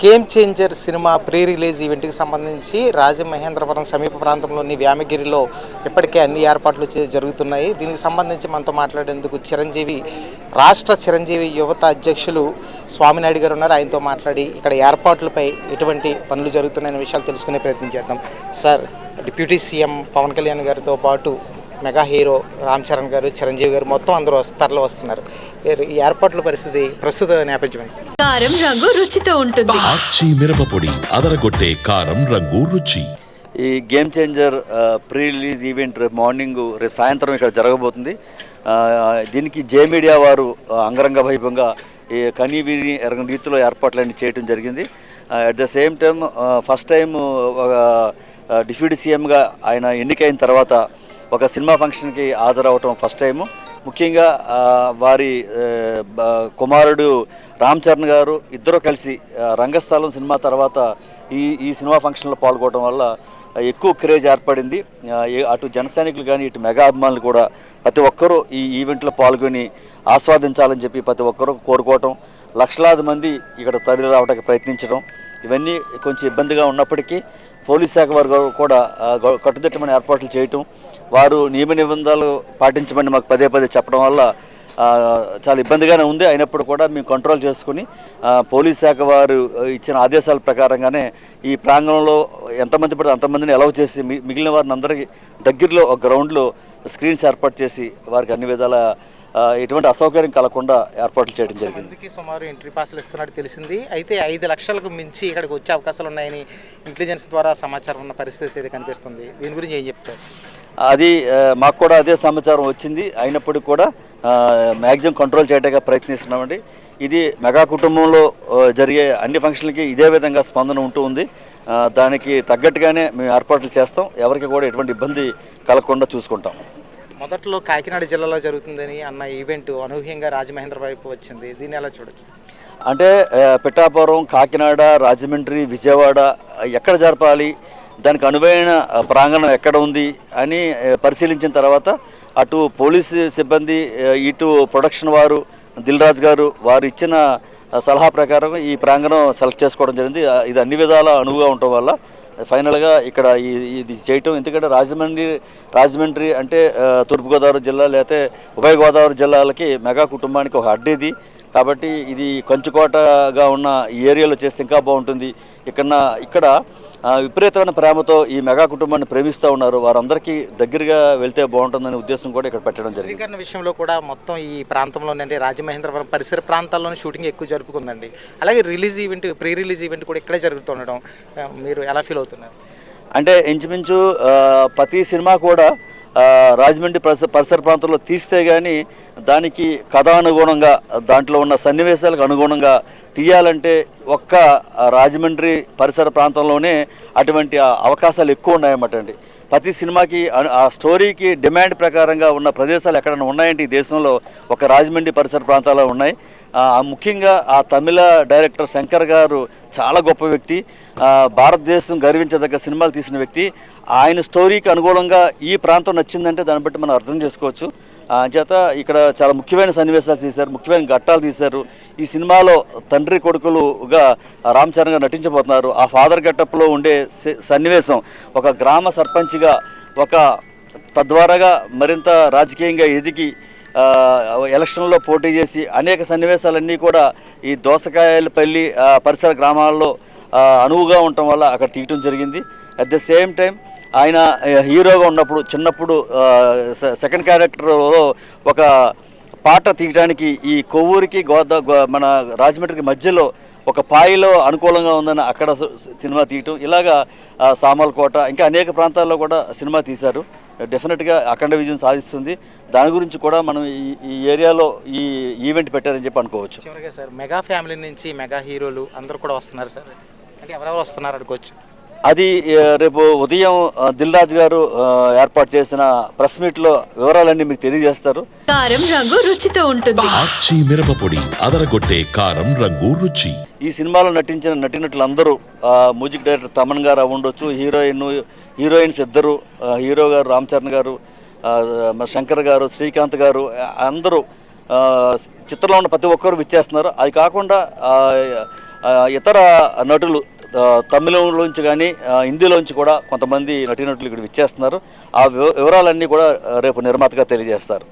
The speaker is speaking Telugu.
Game changer cinema pre release ఈవెంట్కి సంబంధించి రాజమహేంద్రవరం సమీప ప్రాంతంలోని వ్యామగిరిలో ఇప్పటికే అన్ని ఏర్పాట్లు జరుగుతున్నాయి. దీనికి సంబంధించి మనతో మాట్లాడేందుకు చిరంజీవి రాష్ట్ర చిరంజీవి యువత అధ్యక్షులు స్వామినాయుడు గారు ఉన్నారు. ఆయనతో మాట్లాడి ఇక్కడ ఏర్పాట్లపై ఎటువంటి పనులు జరుగుతున్నాయనే విషయాలు తెలుసుకునే ప్రయత్నం చేద్దాం. Sir deputy CM Pawan Kalyan గారితో పాటు మెగా హీరో రామ్ చరణ్ గారు చిరంజీవి గారు మొత్తం అందరూ తరలి వస్తున్నారు. ఈ- ఏర్పాట్ల పరిస్థితి ప్రస్తుత నేపథ్యం కారం రంగు రుచితో ఉంటుంది. ఆచి మిరపపొడి అదరగొట్టే కారం రంగు రుచి. ఈ game changer pre release event రేపు మార్నింగ్ రేపు సాయంత్రం ఇక్కడ జరగబోతుంది. దీనికి జే మీడియా వారు అంగరంగ వైభవంగా ఈ కనీ విని ఎరగని రీతిలో ఏర్పాట్లన్నీ చేయడం జరిగింది. At the same time first time ఒక డిప్యూటీ సీఎంగా ఆయన ఎన్నికైన తర్వాత ఒక సినిమా ఫంక్షన్కి హాజరవటం ఫస్ట్ టైము. ముఖ్యంగా వారి కుమారుడు రామ్ చరణ్ గారు ఇద్దరు కలిసి రంగస్థలం సినిమా తర్వాత ఈ ఈ సినిమా ఫంక్షన్లో పాల్గొనడం వల్ల ఎక్కువ క్రేజ్ ఏర్పడింది. అటు జన సైనికులు కానీ ఇటు మెగా అభిమానులు కూడా ప్రతి ఒక్కరూ ఈ ఈవెంట్లో పాల్గొని ఆస్వాదించాలని చెప్పి ప్రతి ఒక్కరూ కోరుకోవటం లక్షలాది మంది ఇక్కడ తరలి రావడానికి ప్రయత్నించడం ఇవన్నీ కొంచెం ఇబ్బందిగా ఉన్నప్పటికీ పోలీస్ శాఖ వారు కూడా కట్టుదిట్టమైన ఏర్పాట్లు చేయటం వారు నియమ నిబంధనలు పాటించమని మాకు పదే పదే చెప్పడం వల్ల చాలా ఇబ్బందిగానే ఉంది. అయినప్పుడు కూడా మేము కంట్రోల్ చేసుకుని పోలీస్ శాఖ వారు ఇచ్చిన ఆదేశాల ప్రకారంగానే ఈ ప్రాంగణంలో ఎంతమంది పడితే అంతమందిని అలౌ చేసి మిగిలిన వారిని అందరికీ దగ్గరలో ఒక గ్రౌండ్లో స్క్రీన్స్ ఏర్పాటు చేసి వారికి అన్ని విధాల ఎటువంటి అసౌకర్యం కలగకుండా ఏర్పాట్లు చేయడం జరిగింది. సుమారు ఎంట్రీ పాసులు ఇస్తున్నట్టు తెలిసింది. అయితే ఐదు లక్షలకు మించి ఇక్కడికి వచ్చే అవకాశాలు ఉన్నాయని ఇంటెలిజెన్స్ ద్వారా సమాచారం ఉన్న పరిస్థితి అయితే కనిపిస్తుంది. దీని గురించి ఏం చెప్తారు? అది మాకు కూడా అదే సమాచారం వచ్చింది. అయినప్పటికీ కూడా మ్యాక్సిమం కంట్రోల్ చేయడానికి ప్రయత్నిస్తున్నామండి. ఇది మెగా కుటుంబంలో జరిగే అన్ని ఫంక్షన్లకి ఇదే విధంగా స్పందన ఉంటూ ఉంది. దానికి తగ్గట్టుగానే మేము ఏర్పాట్లు చేస్తాం. ఎవరికి కూడా ఎటువంటి ఇబ్బంది కలగకుండా చూసుకుంటాం. మొదట్లో కాకినాడ జిల్లాలో జరుగుతుందని అన్న ఈవెంట్ అనూహ్యంగా రాజమహేంద్ర వైపు వచ్చింది. దీన్ని ఎలా చూడొచ్చు? అంటే పిఠాపురం కాకినాడ రాజమండ్రి విజయవాడ ఎక్కడ జరపాలి దానికి అనువైన ప్రాంగణం ఎక్కడ ఉంది అని పరిశీలించిన తర్వాత అటు పోలీసు సిబ్బంది ఇటు ప్రొడక్షన్ వారు దిల్రాజ్ గారు వారు ఇచ్చిన సలహా ప్రకారం ఈ ప్రాంగణం సెలెక్ట్ చేసుకోవడం జరిగింది. ఇది అన్ని విధాల అనువుగా ఉండటం వల్ల ఫైనల్గా ఇక్కడ ఈ- ఇది చేయటం. ఎందుకంటే రాజమండ్రి రాజమండ్రి అంటే తూర్పుగోదావరి జిల్లా లేకపోతే ఉభయ గోదావరి జిల్లాలకి మెగా కుటుంబానికి ఒక అడ్డేది. కాబట్టి ఇది కంచుకోటగా ఉన్న ఈ ఏరియాలో చేస్తే ఇంకా బాగుంటుంది. ఇక్కడ ఇక్కడ విపరీతమైన ప్రేమతో ఈ మెగా కుటుంబాన్ని ప్రేమిస్తూ ఉన్నారు. వారందరికీ దగ్గరగా వెళ్తే బాగుంటుందనే ఉద్దేశం కూడా ఇక్కడ పెట్టడం జరిగింది. చిత్రీకరణ విషయంలో కూడా మొత్తం ఈ ప్రాంతంలోనే అంటే రాజమహేంద్రవరం పరిసర ప్రాంతాల్లోనే షూటింగ్ ఎక్కువ జరుపుకుందండి. అలాగే release event pre release event కూడా ఇక్కడే జరుగుతుండడం మీరు ఎలా ఫీల్ అవుతున్నారు? అంటే ఇంచుమించు ప్రతి సినిమా కూడా రాజమండ్రి పరిసర పరిసర ప్రాంతంలో తీస్తే కానీ దానికి కథానుగుణంగా దాంట్లో ఉన్న సన్నివేశాలకు అనుగుణంగా తీయాలంటే ఒక్క రాజమండ్రి పరిసర ప్రాంతంలోనే అటువంటి అవకాశాలు ఎక్కువ ఉన్నాయన్నమాట అండి. ప్రతి సినిమాకి ఆ స్టోరీకి డిమాండ్ ప్రకారంగా ఉన్న ప్రదేశాలు ఎక్కడైనా ఉన్నాయంటే ఈ దేశంలో ఒక రాజమండ్రి పరిసర ప్రాంతాల్లో ఉన్నాయి. ముఖ్యంగా ఆ తమిళ డైరెక్టర్ శంకర్ గారు చాలా గొప్ప వ్యక్తి. భారతదేశం గర్వించదగ్గ సినిమాలు తీసిన వ్యక్తి. ఆయన స్టోరీకి అనుగుణంగా ఈ ప్రాంతం నచ్చిందంటే దాన్ని బట్టి మనం అర్థం చేసుకోవచ్చు. చేత ఇక్కడ చాలా ముఖ్యమైన సన్నివేశాలు తీశారు ముఖ్యమైన ఘట్టాలు తీశారు. ఈ సినిమాలో తండ్రి కొడుకులుగా రామ్ చరణ్ గారు నటించబోతున్నారు. ఆ ఫాదర్ గెటప్లో ఉండే సన్నివేశం ఒక గ్రామ సర్పంచ్గా ఒక తద్వారాగా మరింత రాజకీయంగా ఎదిగి ఎలక్షన్లో పోటీ చేసి అనేక సన్నివేశాలన్నీ కూడా ఈ దోసకాయలపల్లి పరిసర గ్రామాల్లో అనువుగా ఉండటం వల్ల అక్కడ తీయటం జరిగింది. అట్ ద సేమ్ టైం ఆయన హీరోగా ఉన్నప్పుడు చిన్నప్పుడు సెకండ్ క్యారెక్టర్లో ఒక పాట తీయడానికి ఈ కొవ్వూరికి గోదా మన రాజమండ్రికి మధ్యలో ఒక పాయిలో అనుకూలంగా ఉందని అక్కడ సినిమా తీయటం. ఇలాగా ఆ, సామర్లకోట ఇంకా అనేక ప్రాంతాల్లో కూడా సినిమా తీశారు. డెఫినెట్గా అఖండ విజయం సాధిస్తుంది. దాని గురించి కూడా మనం ఈ ఏరియాలో ఈ ఈవెంట్ పెట్టారని చెప్పి అనుకోవచ్చు. సార్ మెగా ఫ్యామిలీ నుంచి మెగా హీరోలు అందరూ కూడా వస్తున్నారు సార్. అంటే ఎవరెవరు వస్తున్నారు అనుకోవచ్చు. అది రేపు ఉదయం ఆ, దిల్ రాజు గారు ఏర్పాటు చేసిన ప్రెస్ మీట్లో వివరాలన్నీ మీకు తెలియజేస్తారు. కారం రంగు రుచితో ఉంటుంది. మిరపపొడి అదరగొట్టే కారం రంగు రుచి. ఈ సినిమాలో నటించిన నటినటులందరూ మ్యూజిక్ డైరెక్టర్ తమన్ గారు అవి ఉండొచ్చు హీరోయిన్ హీరోయిన్స్ ఇద్దరు హీరో గారు రామ్ చరణ్ గారు శంకర్ గారు శ్రీకాంత్ గారు అందరూ చిత్రంలో ఉన్న ప్రతి ఒక్కరు విచ్చేస్తున్నారు. అది కాకుండా ఇతర నటులు తమిళంలోంచి కానీ హిందీలోంచి కూడా కొంతమంది నటీనటులు ఇక్కడ విచ్చేస్తున్నారు. ఆ వివరాలన్నీ కూడా రేపు నిర్మాతగా తెలియజేస్తారు.